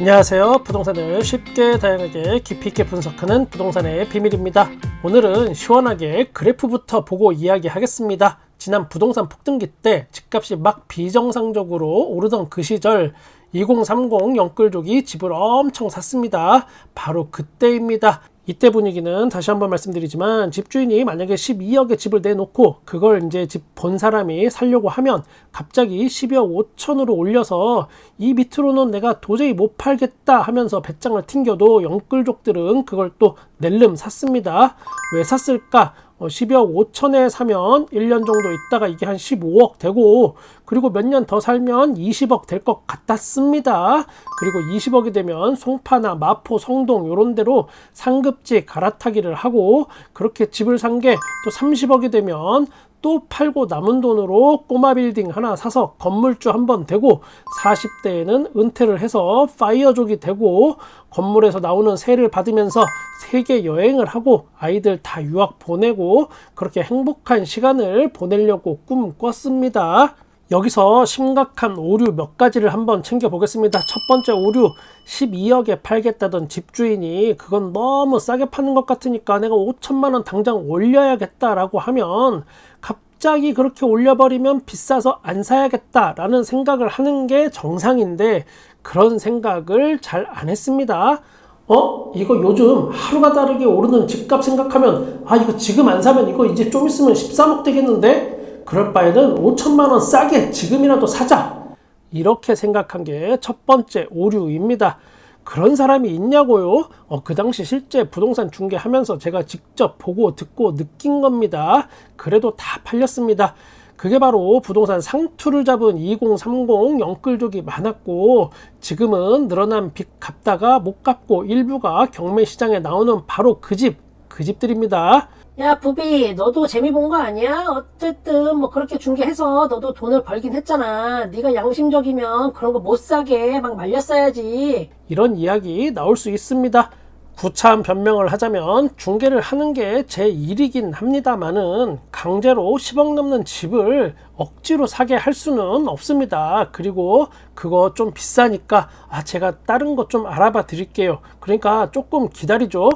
안녕하세요. 부동산을 쉽게 다양하게 깊이 있게 분석하는 부동산의 비밀입니다. 오늘은 시원하게 그래프부터 보고 이야기하겠습니다. 지난 부동산 폭등기 때 집값이 막 비정상적으로 오르던 그 시절 2030 영끌족이 집을 엄청 샀습니다. 바로 그때입니다. 이때 분위기는 다시 한번 말씀드리지만 집주인이 만약에 12억의 집을 내놓고 그걸 이제 집 본 사람이 살려고 하면 갑자기 12억 5천으로 올려서 이 밑으로는 내가 도저히 못 팔겠다 하면서 배짱을 튕겨도 영끌족들은 그걸 또 낼름 샀습니다. 왜 샀을까? 어, 12억 5천에 사면 1년 정도 있다가 이게 한 15억 되고 그리고 몇 년 더 살면 20억 될 것 같았습니다. 그리고 20억이 되면 송파나 마포, 성동 요런 데로 상급지 갈아타기를 하고 그렇게 집을 산 게 또 30억이 되면 또 팔고 남은 돈으로 꼬마 빌딩 하나 사서 건물주 한 번 되고 40대에는 은퇴를 해서 파이어족이 되고 건물에서 나오는 세를 받으면서 세계 여행을 하고 아이들 다 유학 보내고 그렇게 행복한 시간을 보내려고 꿈 꿨습니다. 여기서 심각한 오류 몇 가지를 한번 챙겨보겠습니다. 첫 번째 오류 12억에 팔겠다던 집주인이 그건 너무 싸게 파는 것 같으니까 내가 5천만 원 당장 올려야겠다라고 하면 갑자기 그렇게 올려버리면 비싸서 안 사야겠다라는 생각을 하는 게 정상인데 그런 생각을 잘 안 했습니다. 어? 이거 요즘 하루가 다르게 오르는 집값 생각하면 아 이거 지금 안 사면 이거 이제 좀 있으면 13억 되겠는데? 그럴 바에는 5천만 원 싸게 지금이라도 사자. 이렇게 생각한 게 첫 번째 오류입니다. 그런 사람이 있냐고요? 어, 그 당시 실제 부동산 중개하면서 제가 직접 보고 듣고 느낀 겁니다. 그래도 다 팔렸습니다. 그게 바로 부동산 상투를 잡은 2030 영끌족이 많았고 지금은 늘어난 빚 갚다가 못 갚고 일부가 경매 시장에 나오는 바로 그 집, 그 집들입니다. 야 부비 너도 재미 본 거 아니야? 어쨌든 뭐 그렇게 중개해서 너도 돈을 벌긴 했잖아 네가 양심적이면 그런 거 못 사게 막 말렸어야지 이런 이야기 나올 수 있습니다. 구차한 변명을 하자면 중개를 하는 게 제 일이긴 합니다만은 강제로 10억 넘는 집을 억지로 사게 할 수는 없습니다. 그리고 그거 좀 비싸니까 아 제가 다른 거좀 알아봐 드릴게요. 그러니까 조금 기다리죠.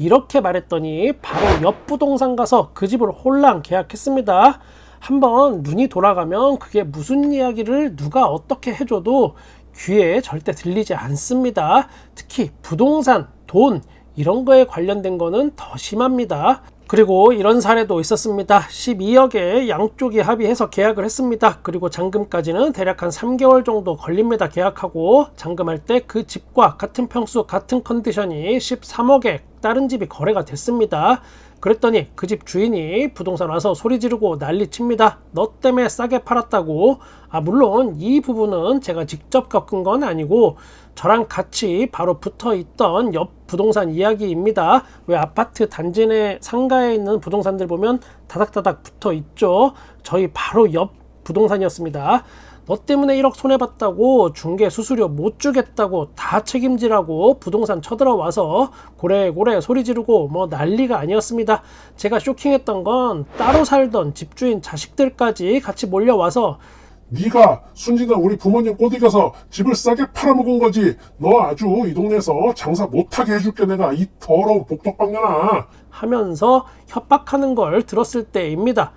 이렇게 말했더니 바로 옆 부동산 가서 그 집을 홀랑 계약했습니다. 한번 눈이 돌아가면 그게 무슨 이야기를 누가 어떻게 해줘도 귀에 절대 들리지 않습니다. 특히 부동산, 돈, 이런 거에 관련된 거는 더 심합니다. 그리고 이런 사례도 있었습니다. 12억에 양쪽이 합의해서 계약을 했습니다. 그리고 잔금까지는 대략 한 3개월 정도 걸립니다. 계약하고 잔금할 때 그 집과 같은 평수, 같은 컨디션이 13억에 다른 집이 거래가 됐습니다. 그랬더니 그 집 주인이 부동산 와서 소리 지르고 난리 칩니다. 너 때문에 싸게 팔았다고. 아, 물론 이 부분은 제가 직접 겪은 건 아니고 저랑 같이 바로 붙어 있던 옆 부동산 이야기입니다. 왜 아파트 단지 내 상가에 있는 부동산들 보면 다닥다닥 붙어 있죠. 저희 바로 옆 부동산이었습니다. 너 때문에 1억 손해봤다고 중개 수수료 못 주겠다고 다 책임지라고 부동산 쳐들어와서 고래고래 소리 지르고 뭐 난리가 아니었습니다. 제가 쇼킹했던 건 따로 살던 집주인 자식들까지 같이 몰려와서 네가 순진한 우리 부모님 꼬드겨서 집을 싸게 팔아먹은 거지. 너 아주 이 동네에서 장사 못하게 해줄게 내가 이 더러운 복덕방년아. 하면서 협박하는 걸 들었을 때입니다.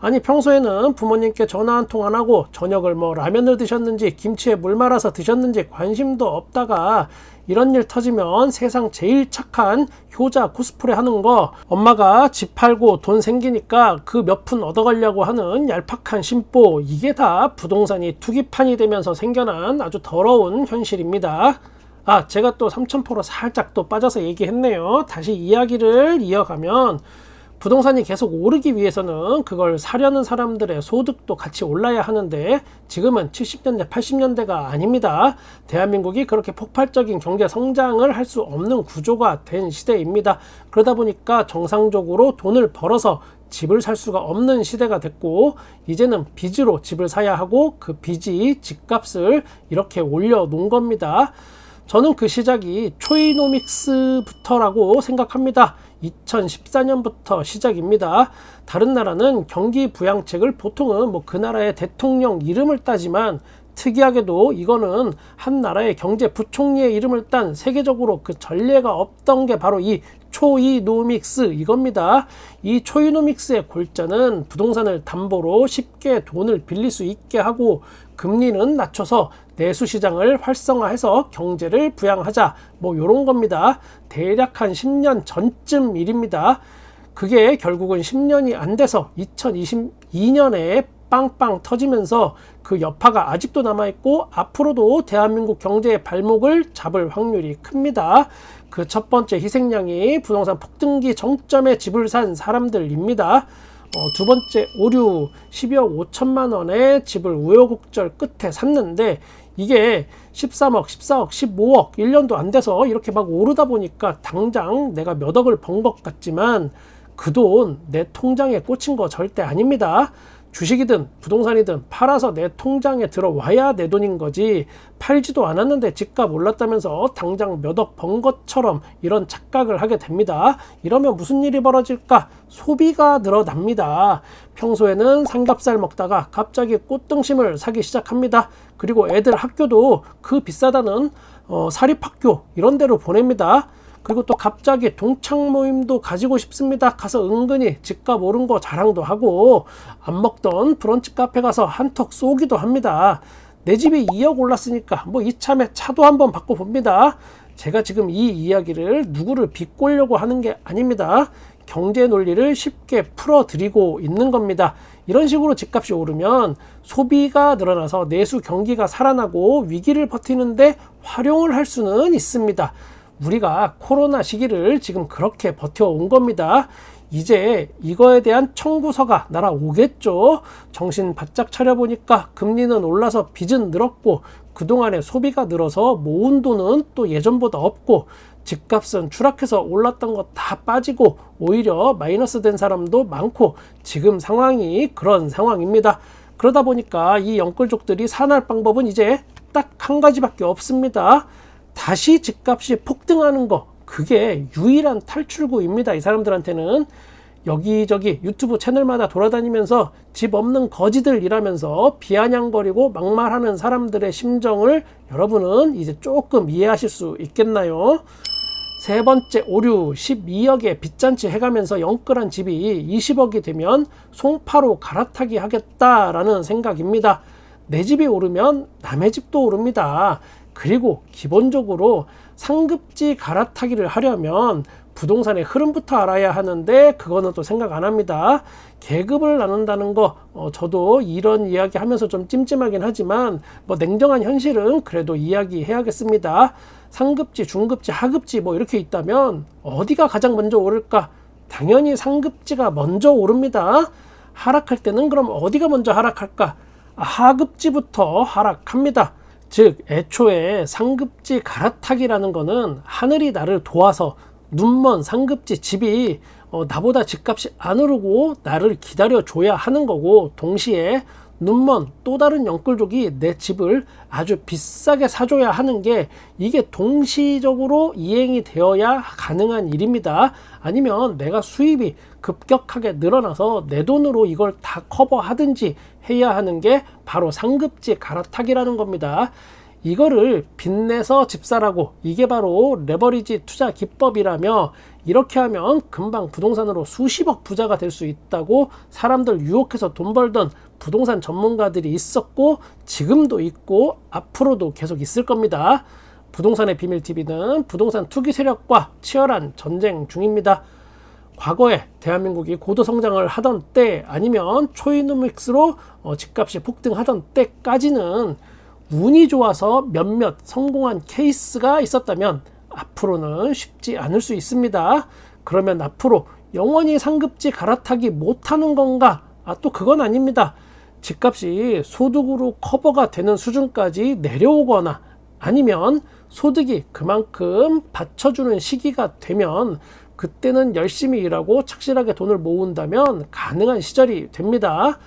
아니 평소에는 부모님께 전화 한 통 안 하고 저녁을 뭐 라면을 드셨는지 김치에 물 말아서 드셨는지 관심도 없다가 이런 일 터지면 세상 제일 착한 효자 코스프레 하는 거 엄마가 집 팔고 돈 생기니까 그 몇 푼 얻어가려고 하는 얄팍한 심보 이게 다 부동산이 투기판이 되면서 생겨난 아주 더러운 현실입니다. 아, 제가 또 삼천포로 살짝 또 빠져서 얘기했네요. 다시 이야기를 이어가면 부동산이 계속 오르기 위해서는 그걸 사려는 사람들의 소득도 같이 올라야 하는데 지금은 70년대, 80년대가 아닙니다. 대한민국이 그렇게 폭발적인 경제 성장을 할 수 없는 구조가 된 시대입니다. 그러다 보니까 정상적으로 돈을 벌어서 집을 살 수가 없는 시대가 됐고 이제는 빚으로 집을 사야 하고 그 빚이 집값을 이렇게 올려 놓은 겁니다. 저는 그 시작이 초이노믹스부터라고 생각합니다. 2014년부터 시작입니다. 다른 나라는 경기 부양책을 보통은 뭐 그 나라의 대통령 이름을 따지만 특이하게도 이거는 한 나라의 경제 부총리의 이름을 딴 세계적으로 그 전례가 없던 게 바로 이 초이노믹스 이겁니다. 이 초이노믹스의 골자는 부동산을 담보로 쉽게 돈을 빌릴 수 있게 하고 금리는 낮춰서 내수 시장을 활성화해서 경제를 부양하자 뭐 요런 겁니다. 대략 한 10년 전쯤 일입니다. 그게 결국은 10년이 안 돼서 2022년에 빵빵 터지면서 그 여파가 아직도 남아있고 앞으로도 대한민국 경제의 발목을 잡을 확률이 큽니다. 그 첫 번째 희생양이 부동산 폭등기 정점에 집을 산 사람들입니다. 어, 두 번째 오류 12억 5천만 원에 집을 우여곡절 끝에 샀는데 이게 13억, 14억, 15억 1년도 안 돼서 이렇게 막 오르다 보니까 당장 내가 몇 억을 번 것 같지만 그 돈 내 통장에 꽂힌 거 절대 아닙니다. 주식이든 부동산이든 팔아서 내 통장에 들어와야 내 돈인 거지 팔지도 않았는데 집값 올랐다면서 당장 몇 억 번 것처럼 이런 착각을 하게 됩니다. 이러면 무슨 일이 벌어질까? 소비가 늘어납니다. 평소에는 삼겹살 먹다가 갑자기 꽃등심을 사기 시작합니다. 그리고 애들 학교도 그 비싸다는 어, 사립학교 이런 데로 보냅니다. 그리고 또 갑자기 동창 모임도 가지고 싶습니다. 가서 은근히 집값 오른 거 자랑도 하고 안 먹던 브런치 카페 가서 한턱 쏘기도 합니다. 내 집이 2억 올랐으니까 뭐 이참에 차도 한번 바꿔 봅니다. 제가 지금 이 이야기를 누구를 비꼬려고 하는 게 아닙니다. 경제 논리를 쉽게 풀어드리고 있는 겁니다. 이런 식으로 집값이 오르면 소비가 늘어나서 내수 경기가 살아나고 위기를 버티는데 활용을 할 수는 있습니다. 우리가 코로나 시기를 지금 그렇게 버텨온 겁니다. 이제 이거에 대한 청구서가 날아오겠죠. 정신 바짝 차려보니까 금리는 올라서 빚은 늘었고 그동안에 소비가 늘어서 모은 돈은 또 예전보다 없고 집값은 추락해서 올랐던 거다 빠지고 오히려 마이너스 된 사람도 많고 지금 상황이 그런 상황입니다. 그러다 보니까 이 영끌족들이 산할 방법은 이제 딱 한 가지밖에 없습니다. 다시 집값이 폭등하는 거 그게 유일한 탈출구입니다. 이 사람들한테는 여기저기 유튜브 채널마다 돌아다니면서 집 없는 거지들이라면서 비아냥거리고 막말하는 사람들의 심정을 여러분은 이제 조금 이해하실 수 있겠나요? 세 번째 오류 12억에 빚잔치 해가면서 영끌한 집이 20억이 되면 송파로 갈아타기 하겠다라는 생각입니다. 내 집이 오르면 남의 집도 오릅니다. 그리고 기본적으로 상급지 갈아타기를 하려면 부동산의 흐름부터 알아야 하는데 그거는 또 생각 안 합니다. 계급을 나눈다는 거 어, 저도 이런 이야기 하면서 좀 찜찜하긴 하지만 뭐 냉정한 현실은 그래도 이야기해야겠습니다. 상급지, 중급지, 하급지 뭐 이렇게 있다면 어디가 가장 먼저 오를까? 당연히 상급지가 먼저 오릅니다. 하락할 때는 그럼 어디가 먼저 하락할까? 하급지부터 하락합니다. 즉 애초에 상급지 갈아타기라는 거는 하늘이 나를 도와서 눈먼 상급지 집이 어, 나보다 집값이 안 오르고 나를 기다려 줘야 하는 거고 동시에 눈먼 또 다른 영끌족이 내 집을 아주 비싸게 사줘야 하는 게 이게 동시적으로 이행이 되어야 가능한 일입니다. 아니면 내가 수입이 급격하게 늘어나서 내 돈으로 이걸 다 커버하든지 해야 하는 게 바로 상급지 갈아타기라는 겁니다. 이거를 빚내서 집사라고 이게 바로 레버리지 투자 기법이라며 이렇게 하면 금방 부동산으로 수십억 부자가 될 수 있다고 사람들 유혹해서 돈 벌던 부동산 전문가들이 있었고 지금도 있고 앞으로도 계속 있을 겁니다. 부동산의 비밀 TV는 부동산 투기 세력과 치열한 전쟁 중입니다. 과거에 대한민국이 고도 성장을 하던 때 아니면 초이노믹스로 어, 집값이 폭등하던 때까지는 운이 좋아서 몇몇 성공한 케이스가 있었다면 앞으로는 쉽지 않을 수 있습니다. 그러면 앞으로 영원히 상급지 갈아타기 못하는 건가? 아, 또 그건 아닙니다. 집값이 소득으로 커버가 되는 수준까지 내려오거나 아니면 소득이 그만큼 받쳐주는 시기가 되면 그때는 열심히 일하고 착실하게 돈을 모은다면 가능한 시절이 됩니다.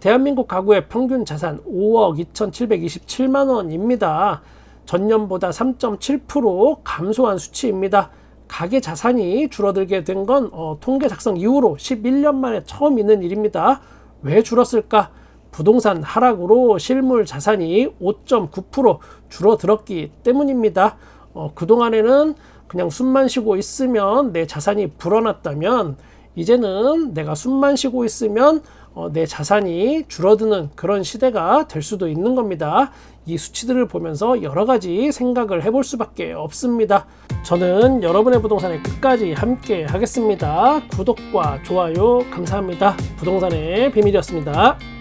대한민국 가구의 평균 자산 5억 2,727만 원입니다. 전년보다 3.7% 감소한 수치입니다. 가계 자산이 줄어들게 된건 어, 통계 작성 이후로 11년 만에 처음 있는 일입니다. 왜 줄었을까? 부동산 하락으로 실물 자산이 5.9% 줄어들었기 때문입니다. 어, 그동안에는 그냥 숨만 쉬고 있으면 내 자산이 불어났다면 이제는 내가 숨만 쉬고 있으면 어, 내 자산이 줄어드는 그런 시대가 될 수도 있는 겁니다. 이 수치들을 보면서 여러 가지 생각을 해볼 수밖에 없습니다. 저는 여러분의 부동산에 끝까지 함께 하겠습니다. 구독과 좋아요 감사합니다. 부동산의 비밀이었습니다.